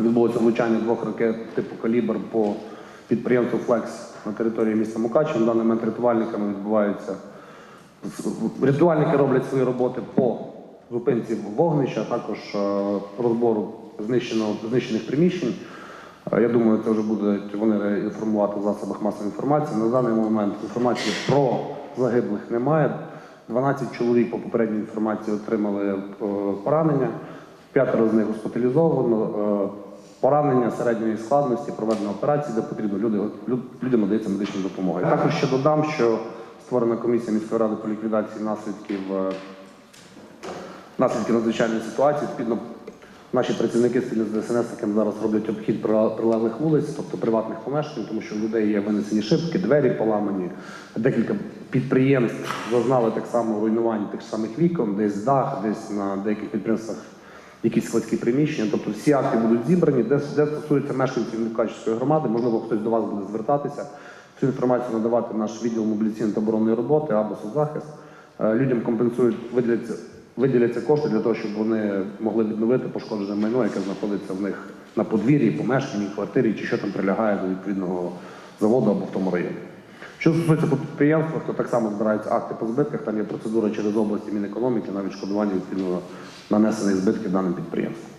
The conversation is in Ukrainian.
відбулося влучання двох ракет типу калібр по підприємству Флекс на території міста Мукачево. На даний момент рятувальниками відбуваються рятувальники роблять свої роботи по зупинці вогнища, а також е, розбору знищених приміщень. Е, Я думаю, це вже будуть вони інформувати в засобах масової інформації. На даний момент інформації про загиблих немає. 12 чоловік по попередній інформації отримали е, поранення, п'ятеро з них госпіталізовано. Поранення середньої складності, проведення операції, де потрібно люди, люд- людям надається медична допомога. І також ще додам, що створена комісія міської ради по ліквідації наслідків е, наслідки надзвичайної ситуації. Відповідно, наші працівники спільно з ДСНС зараз роблять обхід прилеглих вулиць, тобто приватних помешкань, тому що в людей є винесені шибки, двері поламані. Декілька підприємств зазнали так само руйнувань тих самих вікон, десь дах, десь на деяких підприємствах якісь складські приміщення. Тобто всі акти будуть зібрані, де, де стосується мешканців Мукачівської громади, можливо, хтось до вас буде звертатися. Цю інформацію надавати наш відділ мобілізаційної та оборонної роботи або соцзахист. Е, Людям компенсують, виділяться, виділяться кошти для того, щоб вони могли відновити пошкоджене майно, яке знаходиться в них на подвір'ї, помешканні, квартирі чи що там прилягає до відповідного заводу або в тому районі. Що стосується по підприємствах, то так само збираються акти по збитках. Там є процедура через області Мінекономіки на відшкодування відповідно нанесених збитків даним підприємствам.